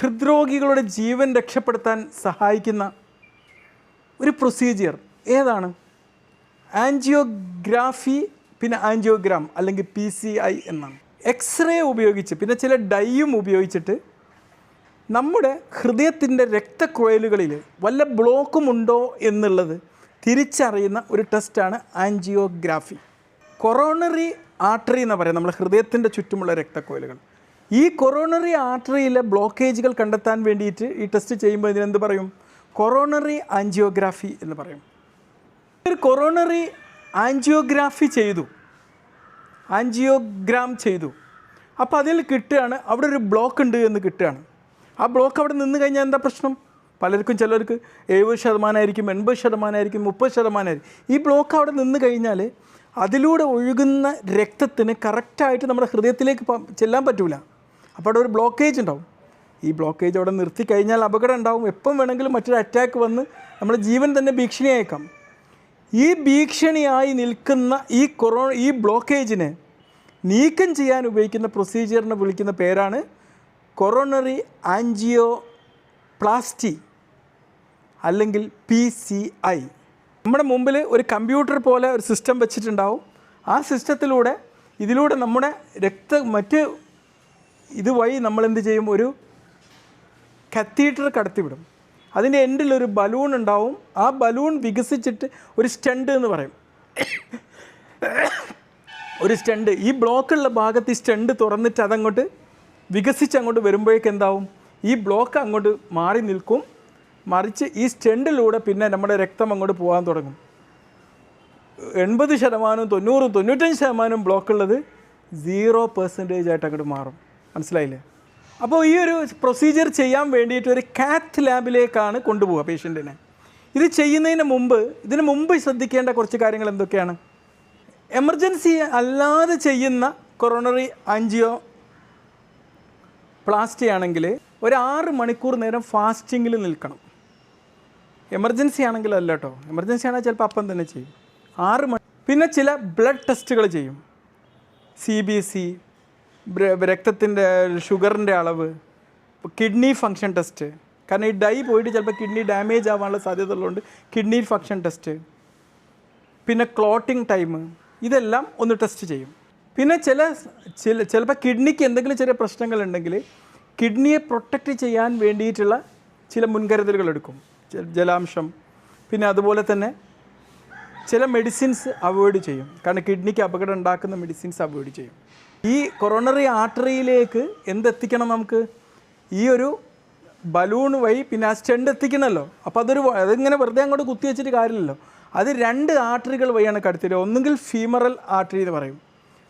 ഹൃദ്രോഗികളുടെ ജീവൻ രക്ഷപ്പെടുത്താൻ സഹായിക്കുന്ന ഒരു പ്രൊസീജിയർ ഏതാണ്? ആൻജിയോഗ്രാഫി പിന്നെ ആൻജിയോഗ്രാം അല്ലെങ്കിൽ പി സി ഐ എന്നാണ്. എക്സ്റേ ഉപയോഗിച്ച് പിന്നെ ചില ഡൈയും ഉപയോഗിച്ചിട്ട് നമ്മുടെ ഹൃദയത്തിന്റെ രക്തക്കുഴലുകളിൽ വല്ല ബ്ലോക്കും ഉണ്ടോ എന്നുള്ളത് തിരിച്ചറിയുന്ന ഒരു ടെസ്റ്റാണ് ആൻജിയോഗ്രാഫി കൊറോണറി ആർട്ടറി എന്ന് പറയാം നമ്മുടെ ഹൃദയത്തിന്റെ ചുറ്റുമുള്ള രക്തക്കുഴലുകൾ ഈ കൊറോണറി ആർട്ടറിയിലെ ബ്ലോക്കേജുകൾ കണ്ടെത്താൻ വേണ്ടിയിട്ട് ഈ ടെസ്റ്റ് ചെയ്യുമ്പോൾ ഇതിനെന്ത് പറയും? കൊറോണറി ആൻജിയോഗ്രാഫി എന്ന് പറയും. ഒരു കൊറോണറി ആൻജിയോഗ്രാഫി ചെയ്തു. ആൻജിയോഗ്രാം ചെയ്തു. അപ്പോൾ അതിൽ കിട്ടുകയാണ് അവിടെ ഒരു ബ്ലോക്ക് ഉണ്ട് എന്ന് കിട്ടുകയാണ്. ആ ബ്ലോക്ക് അവിടെ നിന്ന് കഴിഞ്ഞാൽ എന്താ പ്രശ്നം? പലർക്കും ചിലർക്ക് എഴുപത് ശതമാനമായിരിക്കും എൺപത് ശതമാനമായിരിക്കും മുപ്പത് ശതമാനമായിരിക്കും. ഈ ബ്ലോക്ക് അവിടെ നിന്ന് കഴിഞ്ഞാൽ അതിലൂടെ ഒഴുകുന്ന രക്തത്തിന് കറക്റ്റായിട്ട് നമ്മുടെ ഹൃദയത്തിലേക്ക് ചെല്ലാൻ പറ്റൂല. അപ്പോൾ അവിടെ ഒരു ബ്ലോക്കേജ് ഉണ്ടാവും. ഈ ബ്ലോക്കേജ് അവിടെ നിർത്തി കഴിഞ്ഞാൽ അപകടം ഉണ്ടാവും. എപ്പം വേണമെങ്കിലും മറ്റൊരു അറ്റാക്ക് വന്ന് നമ്മുടെ ജീവൻ തന്നെ ഭീഷണിയായേക്കാം. ഈ ഭീഷണിയായി നിൽക്കുന്ന ഈ കൊറോ ഈ ബ്ലോക്കേജിനെ നീക്കം ചെയ്യാൻ ഉപയോഗിക്കുന്ന പ്രൊസീജിയറിനെ വിളിക്കുന്ന പേരാണ് കൊറോണറി ആൻജിയോ പ്ലാസ്റ്റി അല്ലെങ്കിൽ പി സി ഐ നമ്മുടെ മുമ്പിൽ ഒരു കമ്പ്യൂട്ടർ പോലെ ഒരു സിസ്റ്റം വെച്ചിട്ടുണ്ടാവും. ആ സിസ്റ്റത്തിലൂടെ ഇതിലൂടെ നമ്മുടെ രക്ത മറ്റ് ഇതുവഴി നമ്മൾ എന്ത് ചെയ്യും? ഒരു കത്തീറ്റർ കടത്തിവിടും. അതിന്റെ ഒരു ബലൂൺ ഉണ്ടാവും. ആ ബലൂൺ വികസിച്ചിട്ട് ഒരു സ്റ്റണ്ട് എന്ന് പറയും. ഒരു സ്റ്റണ്ട്. ഈ ബ്ലോക്കുള്ള ഭാഗത്ത് ഈ സ്റ്റണ്ട് തുറന്നിട്ട് അതങ്ങോട്ട് വികസിച്ച് അങ്ങോട്ട് വരുമ്പോഴേക്ക് എന്താവും? ഈ ബ്ലോക്ക് അങ്ങോട്ട് മാറി നിൽക്കും. മറിച്ച് ഈ സ്റ്റണ്ടിലൂടെ പിന്നെ നമ്മുടെ രക്തം അങ്ങോട്ട് പോകാൻ തുടങ്ങും. എൺപത് ശതമാനവും തൊണ്ണൂറും തൊണ്ണൂറ്റഞ്ച് ശതമാനവും ബ്ലോക്കുള്ളത് സീറോ പെർസെന്റേജ് ആയിട്ട് അങ്ങോട്ട് മാറും. മനസ്സിലായില്ലേ? അപ്പോൾ ഈ ഒരു പ്രൊസീജിയർ ചെയ്യാൻ വേണ്ടിയിട്ട് ഒരു കാത്ത് ലാബിലേക്കാണ് കൊണ്ടുപോവുക പേഷ്യന്റിനെ ഇത് ചെയ്യുന്നതിന് മുമ്പ് ഇതിന് മുമ്പ് ശ്രദ്ധിക്കേണ്ട കുറച്ച് കാര്യങ്ങൾ എന്തൊക്കെയാണ്? എമർജൻസി അല്ലാതെ ചെയ്യുന്ന കൊറോണറി ആൻജിയോ പ്ലാസ്റ്റി ആണെങ്കിൽ ഒരു ആറ് മണിക്കൂർ നേരം ഫാസ്റ്റിങ്ങിൽ നിൽക്കണം. എമർജൻസി ആണെങ്കിൽ അല്ല കേട്ടോ എമർജൻസി ആണെങ്കിൽ ചിലപ്പോൾ അപ്പം തന്നെ ചെയ്യും. ആറ് മണി പിന്നെ ചില ബ്ലഡ് ടെസ്റ്റുകൾ ചെയ്യും. സി ബി സി രക്തത്തിന്റെ ഷുഗറിന്റെ അളവ് കിഡ്നി ഫങ്ഷൻ ടെസ്റ്റ്. കാരണം ഈ ഡൈ പോയിട്ട് ചിലപ്പോൾ കിഡ്നി ഡാമേജ് ആവാനുള്ള സാധ്യത ഉള്ളതുകൊണ്ട് കിഡ്നി ഫങ്ഷൻ ടെസ്റ്റ്. പിന്നെ ക്ലോട്ടിംഗ് ടൈം ഇതെല്ലാം ഒന്ന് ടെസ്റ്റ് ചെയ്യും. പിന്നെ ചില ചില ചിലപ്പോൾ കിഡ്നിക്ക് എന്തെങ്കിലും ചെറിയ പ്രശ്നങ്ങളുണ്ടെങ്കിൽ കിഡ്നിയെ പ്രൊട്ടക്റ്റ് ചെയ്യാൻ വേണ്ടിയിട്ടുള്ള ചില മുൻകരുതലുകൾ എടുക്കും. ജലാംശം. പിന്നെ അതുപോലെ തന്നെ ചില മെഡിസിൻസ് അവോയ്ഡ് ചെയ്യും. കാരണം കിഡ്നിക്ക് അപകടം ഉണ്ടാക്കുന്ന മെഡിസിൻസ് അവോയ്ഡ് ചെയ്യും. ഈ കൊറോണറി ആർട്ടറിയിലേക്ക് എന്തെത്തിക്കണം നമുക്ക്? ഈ ഒരു ബലൂൺ വഴി പിന്നെ ആ സ്റ്റെൻഡ് എത്തിക്കണമല്ലോ അപ്പോൾ അതൊരു അതിങ്ങനെ വെറുതെ അങ്ങോട്ട് കുത്തി വെച്ചിട്ട് കാര്യമില്ലല്ലോ. അത് രണ്ട് ആർട്ടറികൾ വഴിയാണ് കടത്തിയത്. ഒന്നുകിൽ ഫീമറൽ ആർട്ടറി എന്ന് പറയും.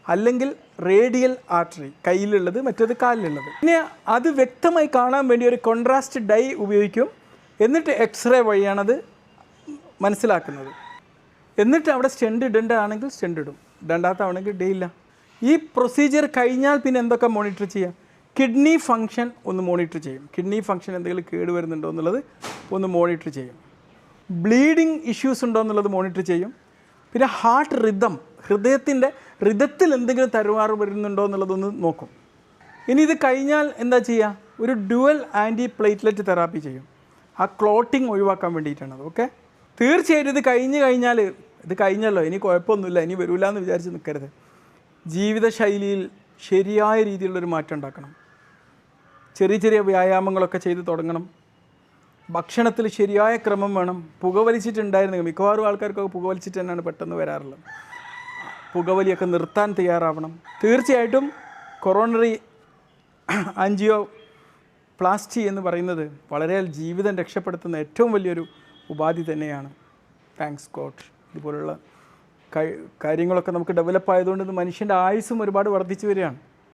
അല്ലെങ്കിൽ റേഡിയൽ ആർട്ടറി കയ്യിലുള്ളത് മറ്റേത് കാലിലുള്ളത്. പിന്നെ അത് വ്യക്തമായി കാണാൻ വേണ്ടി ഒരു കോൺട്രാസ്റ്റ് ഡൈ ഉപയോഗിക്കും. എന്നിട്ട് എക്സ്റേ വഴിയാണത് മനസ്സിലാക്കുന്നത്. എന്നിട്ട് അവിടെ സ്റ്റെൻഡ് ഇടേണ്ടതാണെങ്കിൽ സ്റ്റെൻഡ് ഇടും. ഇടണ്ടാത്താവണമെങ്കിൽ ഇടയില്ല. ഈ പ്രൊസീജിയർ കഴിഞ്ഞാൽ പിന്നെ എന്തൊക്കെ മോണിറ്റർ ചെയ്യാം? കിഡ്നി ഫങ്ഷൻ ഒന്ന് മോണിറ്റർ ചെയ്യും. കിഡ്നി ഫങ്ഷൻ എന്തെങ്കിലും കേട് വരുന്നുണ്ടോ എന്നുള്ളത് ഒന്ന് മോണിറ്റർ ചെയ്യും. ബ്ലീഡിങ് ഇഷ്യൂസ് ഉണ്ടോ എന്നുള്ളത് മോണിറ്റർ ചെയ്യും. പിന്നെ ഹാർട്ട് റിതം ഹൃദയത്തിന്റെ റിതത്തിൽ എന്തെങ്കിലും തരുമാറ് വരുന്നുണ്ടോ എന്നുള്ളതൊന്ന് നോക്കും. ഇനി ഇത് കഴിഞ്ഞാൽ എന്താ ചെയ്യുക? ഒരു ഡുവൽ ആന്റി പ്ലേറ്റ്ലെറ്റ് തെറാപ്പി ചെയ്യും. ആ ക്ലോട്ടിങ് ഒഴിവാക്കാൻ വേണ്ടിയിട്ടാണ് ഓക്കെ തീർച്ചയായിട്ടും ഇത് കഴിഞ്ഞ് കഴിഞ്ഞാൽ ഇത് കഴിഞ്ഞല്ലോ ഇനി കുഴപ്പമൊന്നുമില്ല ഇനി വരില്ല എന്ന് വിചാരിച്ച് നിൽക്കരുത് ജീവിതശൈലിയിൽ ശരിയായ രീതിയിലുള്ളൊരു മാറ്റം ഉണ്ടാക്കണം. ചെറിയ ചെറിയ വ്യായാമങ്ങളൊക്കെ ചെയ്ത് തുടങ്ങണം. ഭക്ഷണത്തിൽ ശരിയായ ക്രമം വേണം. പുകവലിച്ചിട്ടുണ്ടായിരുന്നു മിക്കവാറും ആൾക്കാർക്കൊക്കെ പുകവലിച്ചിട്ട് തന്നെയാണ് പെട്ടെന്ന് വരാറുള്ളത്. പുകവലിയൊക്കെ നിർത്താൻ തയ്യാറാവണം. തീർച്ചയായിട്ടും കൊറോണറി ആൻജിയോ പ്ലാസ്റ്റി എന്ന് പറയുന്നത് വളരെ ജീവിതം രക്ഷപ്പെടുത്തുന്ന ഏറ്റവും വലിയൊരു ഉപാധി തന്നെയാണ്. Thanks God. ഇതുപോലുള്ള കാര്യങ്ങളൊക്കെ നമുക്ക് ഡെവലപ്പ് ആയതുകൊണ്ട് മനുഷ്യന്റെ ആയുസ്സും ഒരുപാട് വർദ്ധിച്ചു വരികയാണ്.